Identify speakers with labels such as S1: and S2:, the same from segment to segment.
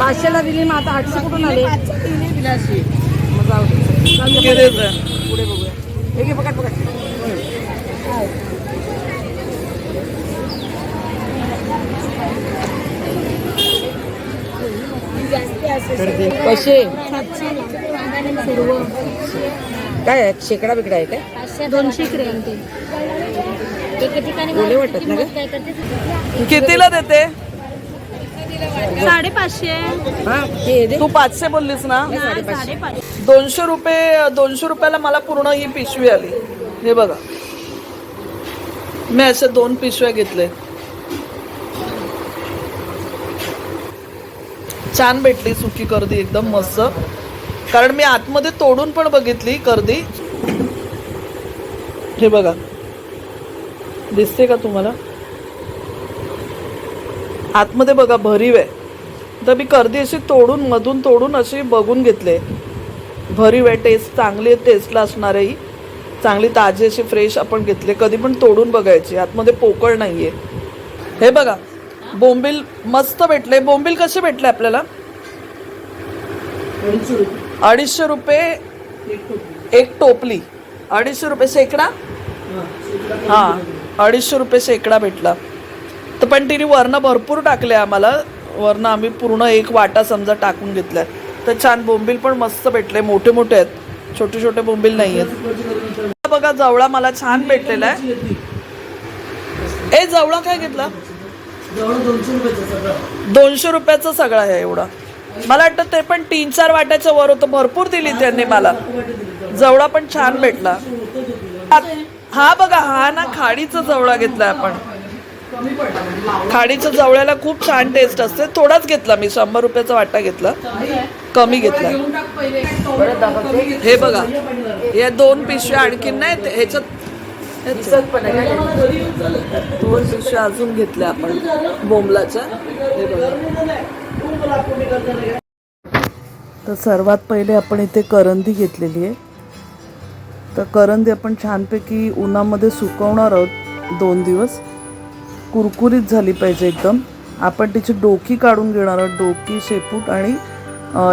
S1: पाचशेला दिली मग आता आठशे कुठून आले मग जाऊ दे. पुढे. बघूया हे घे पकड पकड कसे काय आहे? शेकडा बिकडा आहे काय
S2: दोनशे ग्रॅम ते एके ठिकाणी
S1: ओले वाटतात ना ग?
S2: काय करते
S3: कितीला देते
S2: साडेपाचशे.
S1: हा? हे
S3: तू पाचशे बोललीस ना? दोनशे रुपये दोनशे रुपयाला मला पूर्ण ही पिशवी आली. हे बघा. मी असे दोन पिशव्या घेतले. छान भेटली सुकी कर्दी एकदम मस्त. कारण मी आतमध्ये तोडून पण बघितली कर्दी. हे बघा. दिसते का तुम्हाला? आतमध्ये बघा भरीव आहे. तर मी कर्दी अशी तोडून मधून तोडून अशी बघून घेतले. भरीव आहे टेस्ट चांगली आहे टेस्टला असणार आहे ही. चांगली ताजी अशी फ्रेश आपण घेतले. कधी पण तोडून बघायची. आतमध्ये पोकळ नाही आहे हे बघा बोंबील मस्त भेटले बोंबील कसे भेटले आपल्याला? अडीचशे रुपये. एक टोपली. अडीचशे रुपये शेकडा हां अडीचशे रुपये शेकडा भेटला. तर पण तिने वरनं भरपूर टाकले आम्हाला. वरनं आम्ही पूर्ण एक वाटा समजा टाकून घेतलाय. तर छान बोंबील पण मस्त भेटले. मोठे मोठे आहेत. छोटे छोटे बोंबील नाही आहेत. बघा जवळा मला छान भेटलेला आहे. ए जवळा काय घेतला? दोनशे रुपयाचा सगळा आहे एवढा. मला वाटतं ते पण तीन चार वाट्याच्या वर होतं. भरपूर दिली त्यांनी मला. जवळा पण छान भेटला. हा- हा बघा हा ना खाडीचा जवळा घेतलाय आपण. खाडीच्या जवळ्याला खूप छान टेस्ट असते. थोडाच घेतला मी शंभर रुपयाचा वाटा घेतला. कमी घेतला. हे बघा. या दोन पिशव्या आणखीन नाही ते- ह्याच्यात
S1: दिसत पण आहे. काय?
S3: दोन पिशव्या अजून घेतल्या आपण. बोंबलाच्या. हे बघा. तर सर्वात पहिले आपण इथे करंदी घेतलेली आहे. तर करंदी आपण छानपैकी उन्हामध्ये सुकवणार आहोत दोन दिवस. कुरकुरीत झाली पाहिजे एकदम. आपण तिची डोकी काढून घेणार आहोत डोकी शेपूट आणि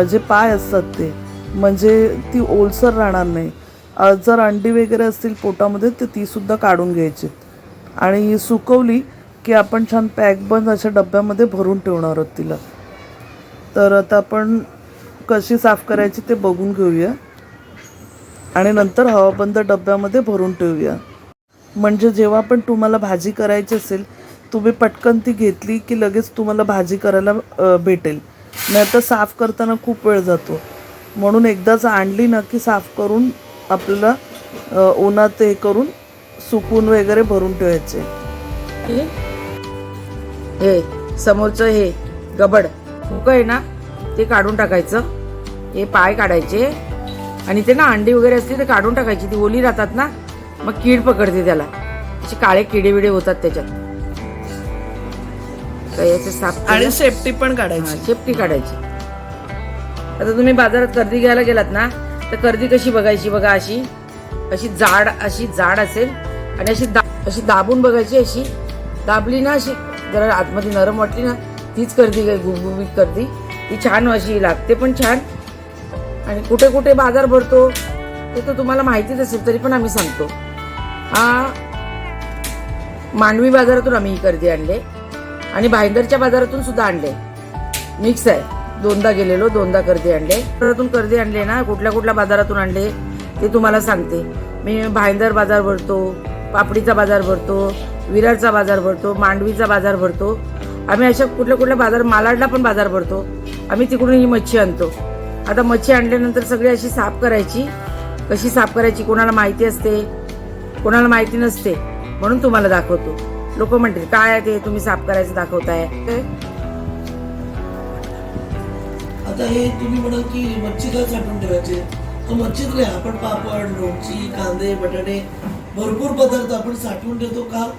S3: जे पाय असतात ते. म्हणजे ती ओलसर राहणार नाही. जर अंडी वगैरे असतील पोटामध्ये तर तीसुद्धा काढून घ्यायची. आणि सुकवली की आपण छान पॅकबंद अशा डब्यामध्ये भरून ठेवणार आहोत तिला. तर आता आपण कशी साफ करायची ते बघून घेऊया. आणि नंतर हवाबंद डब्यामध्ये भरून ठेवूया. म्हणजे जेव्हा पण तुम्हाला भाजी करायची असेल तुम्ही पटकन ती घेतली की लगेच तुम्हाला भाजी करायला भेटेल. नाही तर साफ करताना खूप वेळ जातो. म्हणून एकदाच आणली ना की साफ करून आपल्याला उन्हात हे करून सुकून वगैरे भरून ठेवायचे.
S1: हे? समोरचं हे गबड. मुक आहे ना ते काढून टाकायचं. हे पाय काढायचे. आणि ते ना अंडी वगैरे असते ते काढून टाकायची. ती ओली राहतात ना मग कीड पकडते त्याला. असे काळे किडे बिडे होतात त्याच्यात. याचे साफ केलं.
S3: आणि शेपटी पण
S1: हा,
S3: काढायची
S1: शेपटी काढायची. आता तुम्ही बाजारात कर्दी घ्यायला गेलात ना तर कर्दी कशी बघायची बघा अशी? अशी जाड अशी जाड असेल आणि अशी दा अशी दाबून बघायची अशी. दाबली ना अशी जरा आतमध्ये नरम वाटली ना तीच कर्दी काय गुबगुबीत कर्दी ती छान अशी लागते पण छान. आणि कुठे कुठे बाजार भरतो ते तर तुम्हाला माहितीच असेल तरी पण आम्ही सांगतो. हा मांडवी बाजारातून आम्ही ही कर्दी आणले आणि भाईंदरच्या बाजारातून सुद्धा आणले. मिक्स आहे. दोनदा गेलेलो दोनदा कर्दी आणले. बाजारातून कर्दी आणले ना कुठल्या कुठल्या बाजारातून आणले ते तुम्हाला सांगते. मी भाईंदर बाजार भरतो पापडीचा बाजार भरतो विरारचा बाजार भरतो मांडवीचा बाजार भरतो. आम्ही अशा कुठल्या कुठल्या बाजार मालाडला पण बाजार भरतो. आम्ही तिकडून ही मच्छी आणतो. आता मच्छी आणल्यानंतर सगळी अशी साफ करायची. कशी साफ करायची कोणाला माहिती असते कोणाला माहिती नसते म्हणून तुम्हाला दाखवतो. लोक म्हणतील काय आहे ते? तुम्ही साफ करायचं दाखवताय.
S4: आता हे तुम्ही म्हणाल की मच्छी साठवून ठेवायचे. तर मच्छीच नाही आपण पापड लोणची कांदे बटाटे भरपूर पदार्थ आपण साठवून ठेवतो का?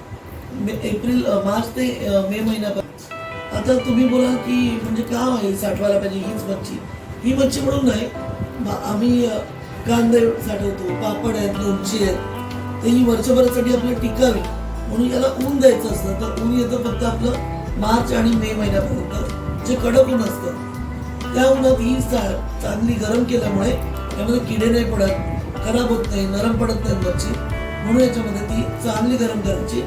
S4: मे- एप्रिल मार्च ते मे महिन्यापर्यंत आता तुम्ही बोला की म्हणजे का हे साठवायला पाहिजे हीच मच्छी. ही मच्छी म्हणून नाही आम्ही कांदे साठवतो पापड आहेत लोणची आहेत. तर ही वर्षभरासाठी आपल्याला टिकावी. म्हणून याला ऊन द्यायचं असतं. तर ऊन येतं फक्त आपलं मार्च आणि मे महिन्यापर्यंत जे कडक ऊन असतं. त्या उन्हात ही चांगली गरम केल्यामुळे त्यामध्ये किडे नाही पडत खराब होत नाही नरम पडत नाही मच्छी. म्हणून याच्यामध्ये ती चांगली गरम करायची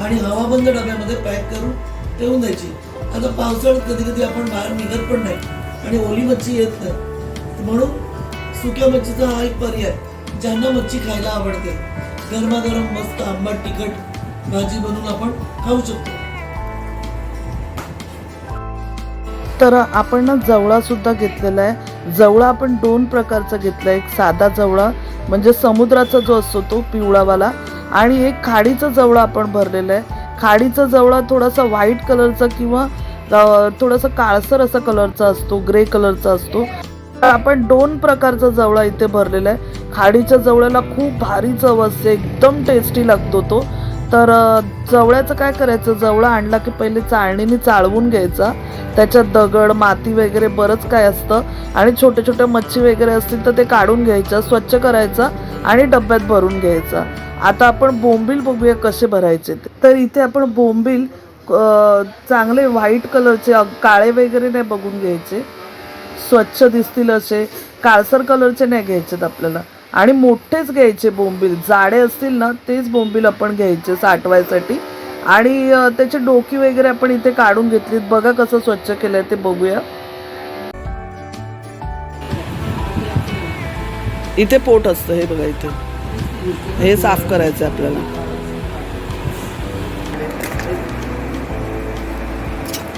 S4: आणि हवाबंद डब्यामध्ये पॅक करून ठेवून द्यायची. आता पावसाळ्यात कधी कधी आपण बाहेर निघत पण नाही आणि ओली मच्छी येत नाही. म्हणून सुक्या मच्छीचा हा एक पर्याय ज्यांना मच्छी खायला आवडते. गरमागरम मस्त आंबट तिखट भाजी बनवून आपण खाऊ शकतो.
S3: तर आपण ना जवळा सुद्धा घेतलेला आहे. जवळा आपण दोन प्रकारचा घेतला एक साधा जवळा म्हणजे समुद्राचा जो असतो तो पिवळावाला आणि एक खाडीचा जवळा आपण भरलेला आहे. खाडीचा जवळा थोडासा व्हाईट कलरचा किंवा थोडासा काळसर असा कलरचा असतो ग्रे कलरचा असतो. तर आपण दोन प्रकारचा जवळा इथे भरलेला आहे. खाडीच्या जवळ्याला खूप भारी चव असते एकदम टेस्टी लागतो तो. तर जवळ्याचं काय करायचं? जवळा आणला की पहिले चाळणीने चाळवून घ्यायचा. त्याच्यात दगड माती वगैरे बरंच काय असतं. आणि छोट्या छोट्या मच्छी वगैरे असतील तर ते काढून घ्यायचं स्वच्छ करायचं आणि डब्यात भरून घ्यायचा. आता आपण बोंबील बघूया कसे भरायचे ते. तर इथे आपण बोंबील चांगले व्हाईट कलरचे काळे वगैरे नाही बघून घ्यायचे. स्वच्छ दिसतील असे. काळसर कलरचे नाही घ्यायचेत आपल्याला. आणि मोठेच घ्यायचे बोंबील. जाडे असतील ना तेच बोंबील आपण घ्यायचे साठवायसाठी. आणि त्याचे त्याची डोकी वगैरे आपण इथे काढून घेतलीत. बघा कसं स्वच्छ केलंय ते बघूया. इथे पोट असतं हे बघा इथे. हे साफ करायचं आपल्याला.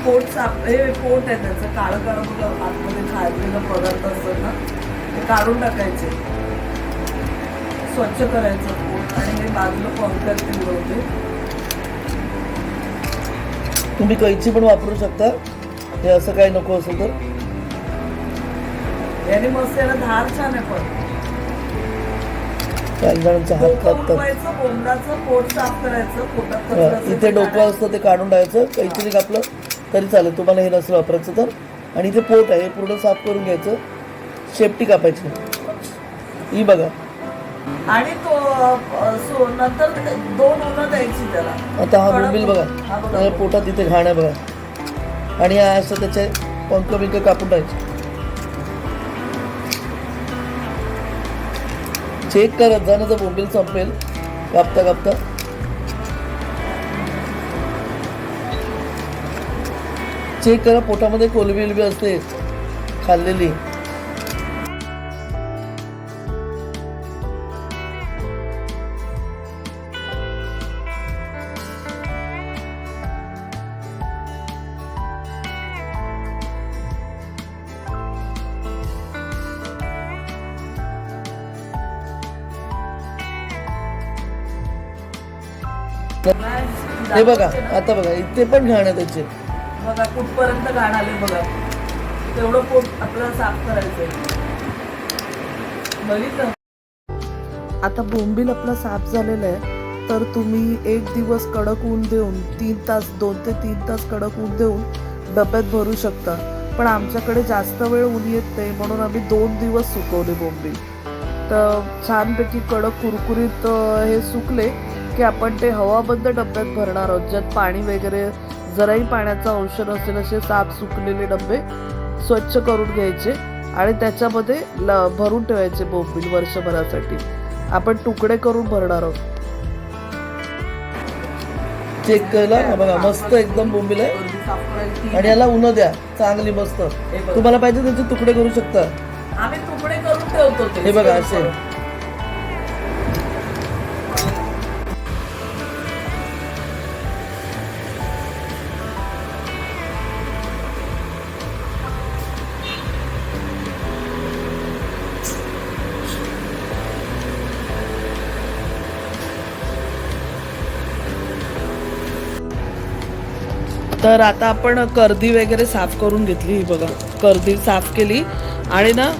S3: पोट साफ हे पोट आहे त्याचं. काळं काळं बघा आतमध्ये खायलेलं पदार्थ असतात ना ते काढून टाकायचे. स्वच्छ करायचं. पोट आणि हे बाजूला पंक्चर केलं होते
S4: तुम्ही कैची पण वापरू शकता. हे असं काही नको असेल तर.
S3: याने मस्त याला धार छान आहे पण.
S4: काही जणांचा हात कापतात
S3: पोट साफ करायचं पोटात
S4: इथे डोकं. असतं ते काढून टाकायचं कैचीने कापलं तरी चालेल. तुम्हाला हे नसेल वापरायचं तर. आणि इथे पोट आहे हे पूर्ण साफ करून घ्यायचं. शेपटी कापायची. ही बघा.
S3: आणि तो सो नंतर दोन उन्हा द्यायची त्याला.
S4: आता हा बोंबील बघा. पोटात इथे घाण आहे बघा. आणि हा असं त्याचे पंख बिंक कापून टाकायचे. चेक करत जा ना तर बोंबील संपेल कापता कापता. चेक करा पोटामध्ये कोलबी असते खाल्लेली. हे बघा आता बघा इथे पण घाण आहे त्याचे.
S3: बघा कुठपर्यंत घाण आले बघा. तेवढं पोट आपल्याला साफ करायचंय. आता बोंबील आपला साफ झालेला आहे तर तुम्ही एक दिवस कडक ऊन देऊन तीन तास दोन ते तीन तास कडक ऊन देऊन डब्यात भरू शकता. पण आमच्याकडे जास्त वेळ ऊन येत नाही म्हणून आम्ही दोन दिवस सुकवले बोंबील. तर छानपैकी कडक कुरकुरीत हे सुकले. की आपण ते हवाबंद डब्यात भरणार आहोत. ज्यात पाणी वगैरे जराही पाण्याचा अंश नसेल असे साफ सुकलेले डबे स्वच्छ करून घ्यायचे आणि त्याच्यामध्ये ल भरून ठेवायचे बोंबील वर्षभरासाठी. आपण तुकडे करून भरणार आहोत.
S4: चेक केला? बघा मस्त एकदम बोंबील आहे. आणि याला उन्ह द्या. चांगली मस्त. तुम्हाला पाहिजे त्याचे तुकडे करू शकता.
S3: आम्ही तुकडे करून ठेवतो.
S4: हे बघा असे.
S3: तर आता आपण कर्दी वगैरे साफ करून घेतली ही बघा. कर्दी साफ केली आणि ना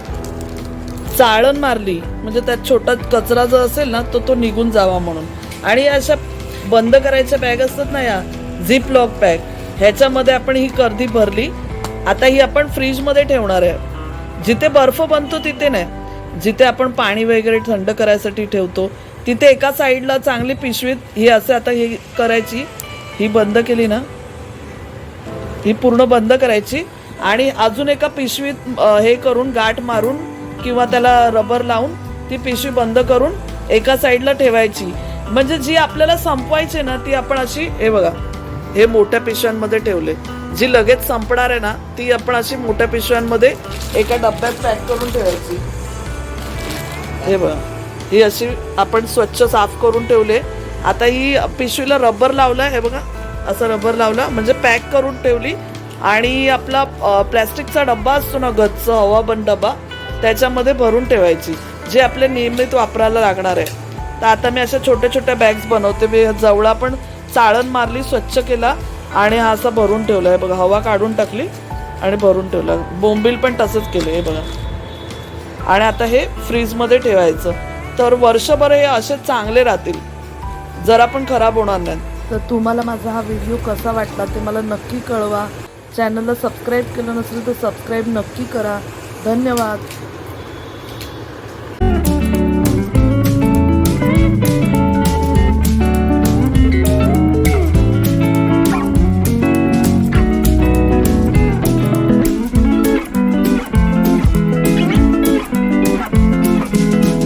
S3: चाळण मारली. म्हणजे त्यात छोटा कचरा जो असेल ना तो तो निघून जावा म्हणून. आणि अशा बंद करायच्या बॅग असतात ना या झिप लॉक बॅग ह्याच्यामध्ये आपण ही कर्दी भरली. आता ही आपण फ्रीजमध्ये ठेवणार आहे. जिथे बर्फ बनतो तिथे नाही. जिथे आपण पाणी वगैरे थंड करायसाठी ठेवतो तिथे एका साईडला चांगली पिशवीत ही असं आता ही करायची. ही बंद केली ना. ही पूर्ण बंद करायची आणि अजून एका पिशवीत हे करून गाठ मारून किंवा त्याला रबर लावून ती पिशवी बंद करून एका साईडला ठेवायची. म्हणजे जी आपल्याला संपवायची ना ती आपण अशी हे बघा हे मोठ्या पिशव्यांमध्ये ठेवले. जी लगेच संपणार आहे ना ती आपण अशी मोठ्या पिशव्यांमध्ये एका डब्यात पॅक करून ठेवायची. हे बघा ही अशी आपण स्वच्छ साफ करून ठेवले. आता ही पिशवीला रबर लावलं हे बघा. असं रबर लावला म्हणजे पॅक करून ठेवली. आणि आपला प्लॅस्टिकचा डब्बा असतो ना गच्च हवाबंद डबा त्याच्यामध्ये भरून ठेवायची जे आपले नियमित वापरायला लागणार आहे. तर आता मी अशा छोट्या छोट्या बॅग्स बनवते. मी जवळा पण चाळण मारली स्वच्छ केला आणि हा असा भरून ठेवला. आहे बघा हवा काढून टाकली आणि भरून ठेवला. बोंबील पण तसंच केलं हे बघा. आणि आता हे फ्रीजमध्ये ठेवायचं. तर वर्षभर हे असे चांगले राहतील. जरा पण खराब होणार नाही
S5: तर तुम्हाला माझा हा व्हिडिओ कसा वाटला ते मला नक्की कळवा. चॅनलला सबस्क्राईब केलं नसेल तर सबस्क्राईब नक्की करा. धन्यवाद.